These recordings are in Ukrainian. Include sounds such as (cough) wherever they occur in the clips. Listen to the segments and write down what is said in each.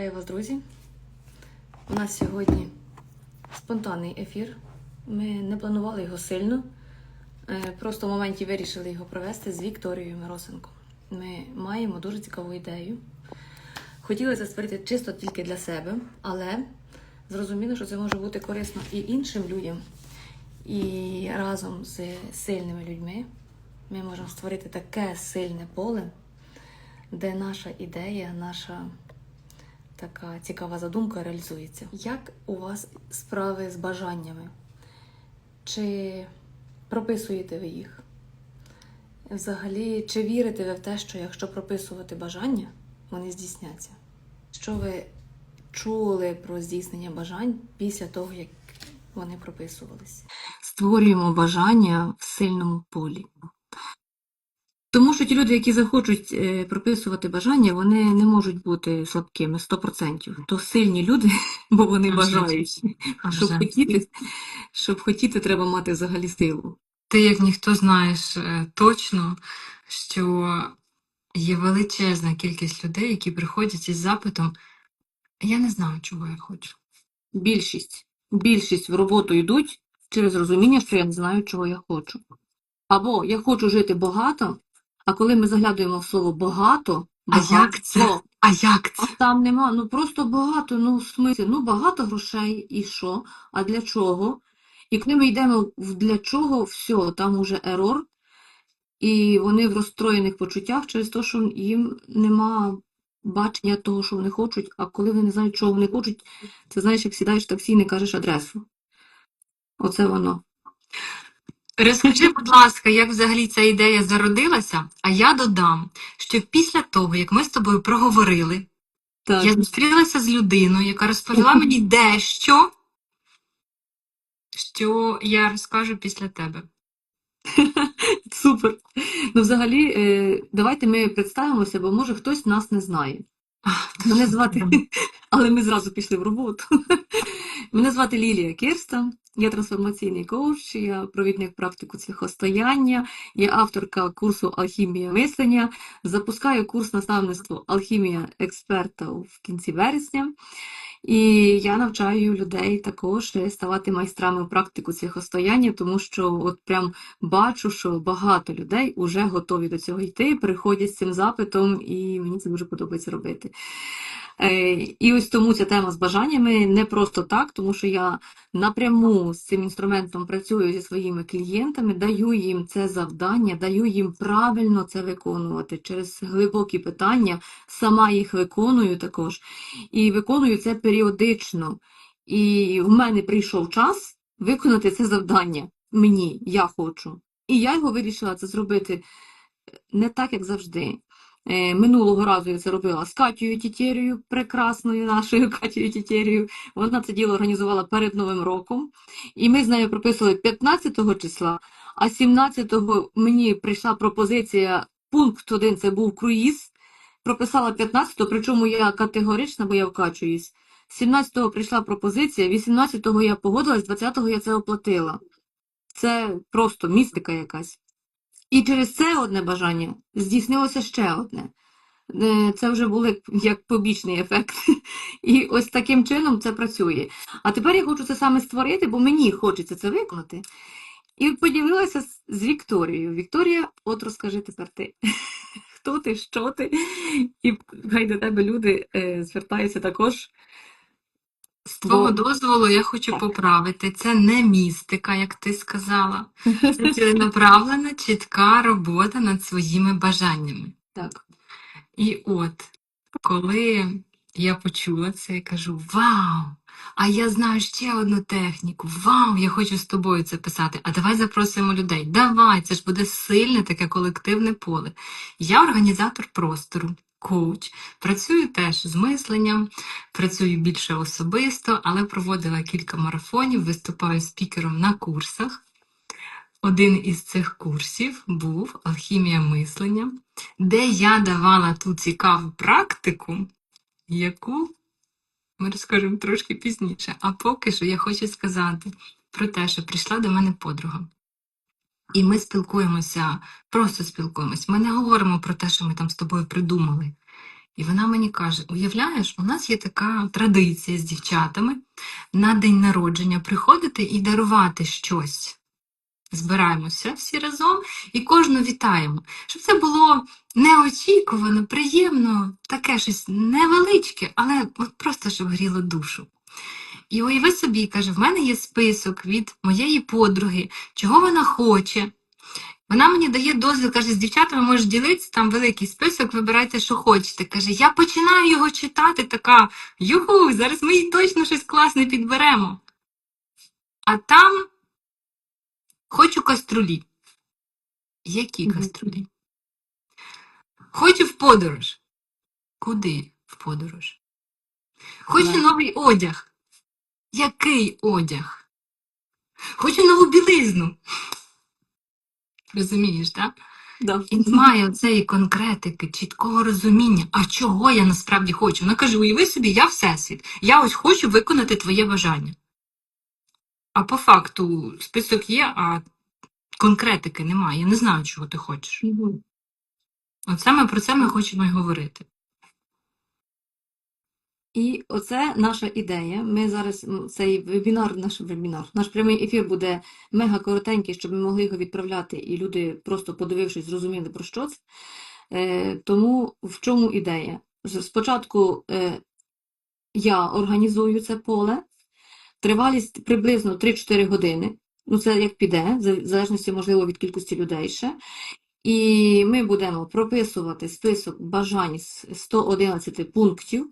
Вітаю вас, друзі. У нас сьогодні спонтанний ефір. Ми не планували його сильно. Е, Просто в моменті вирішили його провести з Вікторією Миросенко. Ми маємо дуже цікаву ідею. Хотіли це створити чисто тільки для себе, але зрозуміло, що це може бути корисно і іншим людям. І разом з сильними людьми ми можемо створити таке сильне поле, де наша ідея, наша така цікава задумка реалізується. Як у вас справи з бажаннями? Чи прописуєте ви їх? Взагалі, чи вірите ви в те, що якщо прописувати бажання, вони здійсняться? Що ви чули про здійснення бажань після того, як вони прописувалися? Створюємо бажання в сильному полі. Тому що ті люди, які захочуть е, прописувати бажання, вони не можуть бути слабкими 100%. То сильні люди, (laughs) бо вони А бажають. А Щоб вже. хотіти, щоб хотіти, треба мати взагалі силу. Ти, як ніхто, знаєш е, точно, що є величезна кількість людей, які приходять із запитом Я не знаю, чого я хочу. Більшість, більшість в роботу йдуть через розуміння, що я не знаю, чого я хочу. Або я хочу жити багато, а коли ми заглядуємо в слово багато, А як це? багатство, А як А там нема, ну просто багато, ну в смислі, ну багато грошей і що? А для чого? І коли ми йдемо в для чого, все, там уже ерор, і вони в розстроєних почуттях через те, що їм нема бачення того, що вони хочуть, а коли вони не знають, чого вони хочуть, це знаєш, як сідаєш в таксі і не кажеш адресу. Оце воно. Розкажи, будь ласка, як взагалі ця ідея зародилася, а я додам, що після того, як ми з тобою проговорили, Так. я зустрілася з людиною, яка розповіла мені дещо, що я розкажу після тебе. (laughs) Супер. Ну, взагалі, е, давайте ми представимося, бо може хтось нас не знає. Мене звати, (laughs) але ми зразу пішли в роботу. (laughs) Мене звати Лілія Кирста, я трансформаційний коуч, я провідник практику цвяхостояння, я авторка курсу Алхімія мислення, запускаю курс наставництво Алхімія експерта в кінці вересня. І я навчаю людей також ставати майстрами у практику цвяхостояння, тому що от прям бачу, що багато людей вже готові до цього йти, приходять з цим запитом, і мені це дуже подобається робити. Е, І ось тому ця тема з бажаннями не просто так, тому що я напряму з цим інструментом працюю зі своїми клієнтами, даю їм це завдання, даю їм правильно це виконувати через глибокі питання, сама їх виконую також, і виконую це періодично. І в мене прийшов час виконати це завдання. Мені, я хочу. І я його вирішила це зробити не так, як завжди. Е, Минулого разу я це робила з Катєю Тітєрією, прекрасною нашою (laughs) Катєю Тітєрією. Вона це діло організувала перед Новим роком. І ми з нею прописували 15 числа, а 17-го мені прийшла пропозиція, пункт один це був круїз. Прописала 15-го, причому я категорична, бо я вкачуюсь. 17-го прийшла пропозиція, 18-го я погодилась, 20-го я це оплатила. Це просто містика якась. І через це одне бажання здійснилося ще одне. Е, Це вже було як, побічний ефект. І ось таким чином це працює. А тепер я хочу це саме створити, бо мені хочеться це виконати. І поділилася з, з Вікторією. Вікторія, от розкажи тепер ти. (laughs) Хто ти, що ти? І хай до тебе люди е, звертаються також. З твого дозволу я хочу Так. поправити. Це не містика, як ти сказала. Це (laughs) ціленаправлена, чітка робота над своїми бажаннями. Так. І от, коли я почула це, я кажу: Вау! А я знаю ще одну техніку. Вау! Я хочу з тобою це писати. А давай запросимо людей. Давай, це ж буде сильне таке колективне поле. Я організатор простору, коуч. Працюю теж з мисленням, працюю більше особисто, але проводила кілька марафонів, виступаю спікером на курсах. Один із цих курсів був Алхімія мислення, де я давала ту цікаву практику, яку ми розкажемо трошки пізніше. А поки що я хочу сказати про те, що прийшла до мене подруга. І ми спілкуємося, просто спілкуємося. Ми не говоримо про те, що ми там з тобою придумали. І вона мені каже: уявляєш, у нас є така традиція з дівчатами на день народження приходити і дарувати щось. Збираємося всі разом і кожну вітаємо. Щоб це було неочікувано, приємно, таке щось невеличке, але от просто щоб гріло душу. І уяви собі, каже, в мене є список від моєї подруги, чого вона хоче. Вона мені дає дозвіл, каже, з дівчатами можеш ділитися, там великий список, вибирайте, що хочете. Каже, я починаю його читати, така юху, зараз ми їй точно щось класне підберемо. А там хочу каструлі. Які каструлі? Хочу в подорож. Куди в подорож? Хочу новий одяг. Який одяг? Хочу нову білизну. Розумієш, так? Да. І немає цієї конкретики, чіткого розуміння, а чого я насправді хочу. Вона каже: уяви собі, я всесвіт. Я ось хочу виконати твоє бажання. А по факту список є, а конкретики немає. Я не знаю, чого ти хочеш. От саме про це ми хочемо й говорити. І оце наша ідея. Ми зараз цей вебінар, наш вебінар, наш прямий ефір буде мега коротенький, щоб ми могли його відправляти, і люди, просто подивившись, зрозуміли про що це. Е, тому в чому ідея? Спочатку е, я організую це поле, тривалість приблизно 3-4 години. Ну, це як піде, в залежності, можливо, від кількості людей ще. І ми будемо прописувати список бажань з 111 пунктів,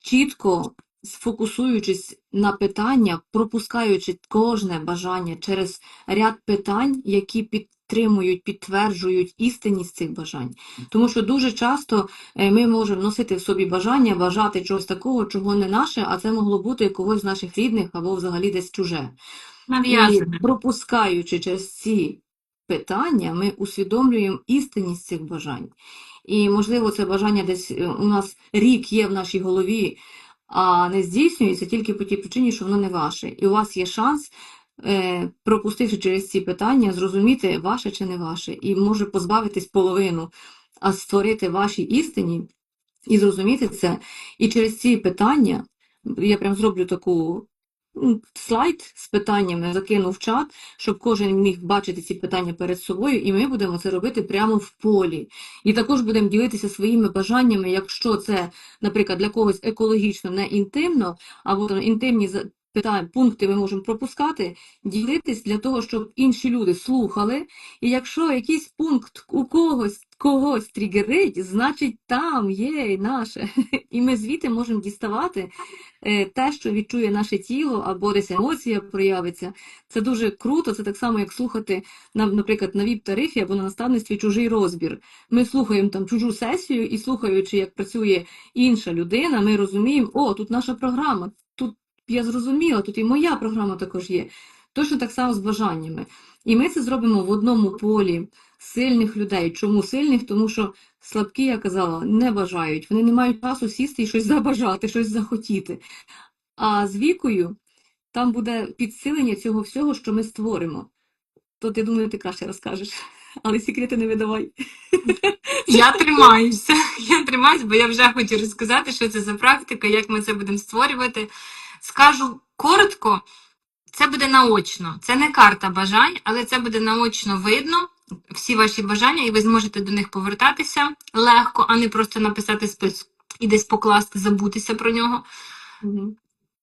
чітко сфокусуючись на питання, пропускаючи кожне бажання через ряд питань, які підтримують, підтверджують істинність цих бажань. Тому що дуже часто е, ми можемо носити в собі бажання, бажати чогось такого, чого не наше, а це могло бути когось з наших рідних або взагалі десь чуже. І пропускаючи через ці питання, ми усвідомлюємо істинність цих бажань. І, можливо, це бажання десь е, у нас рік є в нашій голові, а не здійснюється тільки по тій причині, що воно не ваше. І у вас є шанс, е, пропустивши через ці питання, зрозуміти, ваше чи не ваше, і може позбавитись половину, а створити вашій істині і зрозуміти це. І через ці питання я прям зроблю таку слайд з питаннями, закину в чат, щоб кожен міг бачити ці питання перед собою, і ми будемо це робити прямо в полі. І також будемо ділитися своїми бажаннями, якщо це, наприклад, для когось екологічно не інтимно, або інтимні питання, пункти ми можемо пропускати, ділитись для того, щоб інші люди слухали. І якщо якийсь пункт у когось когось тригерить, значить там є і наше. (laughs) І ми звідти можемо діставати е, те, що відчує наше тіло, або десь емоція проявиться. Це дуже круто. Це так само, як слухати, на- наприклад, на ВІП-тарифі або на наставництві чужий розбір. Ми слухаємо там чужу сесію і слухаючи, як працює інша людина, ми розуміємо, о, тут наша програма, я зрозуміла, тут і моя програма також є. Точно так само з бажаннями. І ми це зробимо в одному полі сильних людей. Чому сильних? Тому що слабкі, я казала, не бажають. Вони не мають часу сісти і щось забажати, щось захотіти. А з вікою там буде підсилення цього всього, що ми створимо. Тут, я думаю, ти краще розкажеш. Але секрети не видавай. Я тримаюся. Я тримаюся, бо я вже хочу розказати, що це за практика, як ми це будемо створювати. Скажу коротко, це буде наочно. Це не карта бажань, але це буде наочно видно. Всі ваші бажання, і ви зможете до них повертатися легко, а не просто написати список і десь покласти, забутися про нього.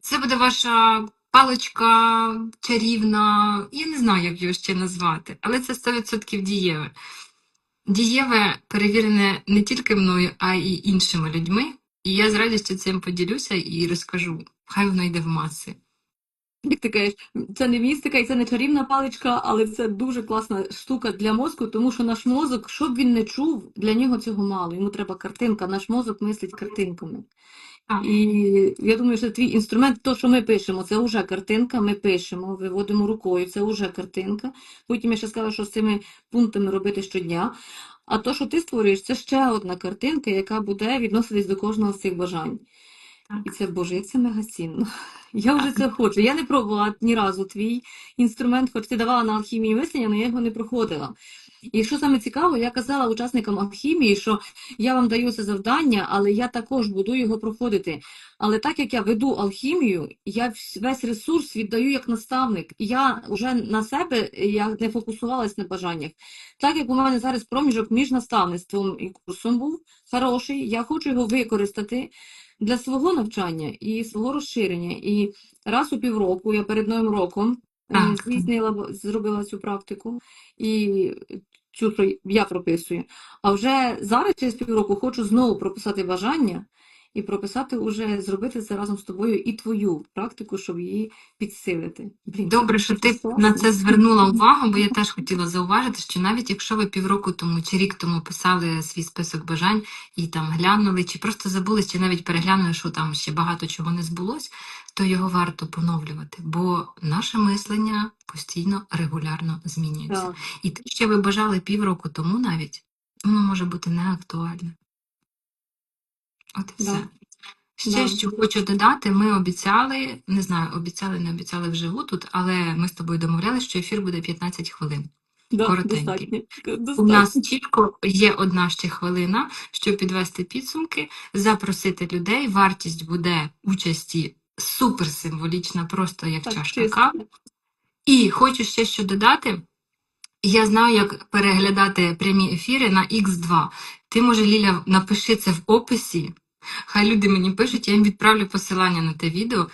Це буде ваша паличка чарівна, я не знаю, як його ще назвати, але це 100% дієве. Дієве перевірене не тільки мною, а й іншими людьми. І я з радістю цим поділюся і розкажу. Хай воно йде в маси. Як ти кажеш, це не містика і це не чарівна паличка, але це дуже класна штука для мозку, тому що наш мозок, що б він не чув, для нього цього мало. Йому треба картинка. Наш мозок мислить картинками. І я думаю, що твій інструмент, то, що ми пишемо, це вже картинка, ми пишемо, виводимо рукою, це вже картинка. Потім я ще скажу, що з цими пунктами робити щодня. А то, що ти створюєш, це ще одна картинка, яка буде відноситись до кожного з цих бажань. І це, Боже, як це мега цінно. (laughs) Я вже це хочу. Я не пробувала ні разу твій інструмент, хоч ти давала на алхімії мислення, але я його не проходила. І що саме цікаво, я казала учасникам алхімії, що я вам даю це завдання, але я також буду його проходити. Але так як я веду алхімію, я весь ресурс віддаю як наставник. Я вже на себе я не фокусувалась на бажаннях. Так як у мене зараз проміжок між наставництвом і курсом був хороший, я хочу його використати для свого навчання і свого розширення. І раз у півроку я перед новим роком е, здійснила, зробила цю практику, і цю, що я прописую. А вже зараз, через півроку, хочу знову прописати бажання і прописати уже, зробити це разом з тобою і твою практику, щоб її підсилити. Блін, Добре, що ти класно. на це звернула увагу, бо я теж хотіла зауважити, що навіть якщо ви півроку тому чи рік тому писали свій список бажань і там глянули, чи просто забули, чи навіть переглянули, що там ще багато чого не збулось, то його варто поновлювати, бо наше мислення постійно регулярно змінюється. Так. І те, що ви бажали півроку тому навіть, воно може бути неактуальне. От і Да. все. Ще Да. що хочу додати, ми обіцяли, не знаю, обіцяли, не обіцяли вживу тут, але ми з тобою домовлялися, що ефір буде 15 хвилин. Да, Коротенький. достатньо. У Достатньо. нас чітко є одна ще хвилина, щоб підвести підсумки, запросити людей. Вартість буде участі суперсимволічна, просто як Так, чашка чисто. кави. І хочу ще що додати. Я знаю, як переглядати прямі ефіри на X2. Ти, може, Ліля, напиши це в описі. Хай люди мені пишуть, я їм відправлю посилання на те відео.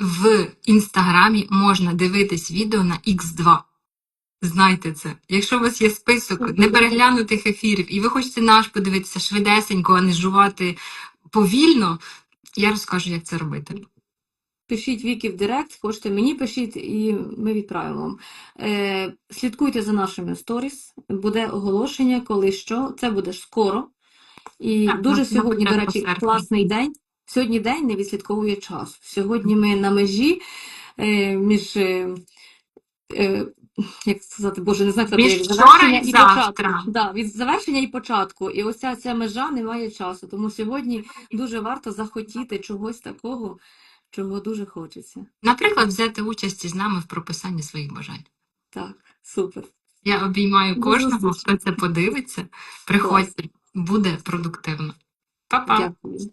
В інстаграмі можна дивитись відео на X2. Знайте це. Якщо у вас є список непереглянутих ефірів, і ви хочете наш подивитися швидесенько, а не жувати повільно, я розкажу, як це робити. Пишіть Вікі в Директ, хочете мені пишіть, і ми відправимо вам. Е, слідкуйте за нашими сторіс. Буде оголошення, коли що. Це буде скоро. І Так, дуже сьогодні, до речі, серпні. класний день. Сьогодні день не відслідковує час. Сьогодні ми на межі е, між. Е, е, як сказати, Боже, не знаю, як завершення і і початку. завтра. Да, від завершення і початку. І ось ця, ця межа не має часу. Тому сьогодні дуже варто захотіти чогось такого, чого дуже хочеться. Наприклад, взяти участь із нами в прописанні своїх бажань. Так, супер. Я обіймаю кожного, хто це подивиться. Приходьте, буде продуктивно. Па-па! Дякую.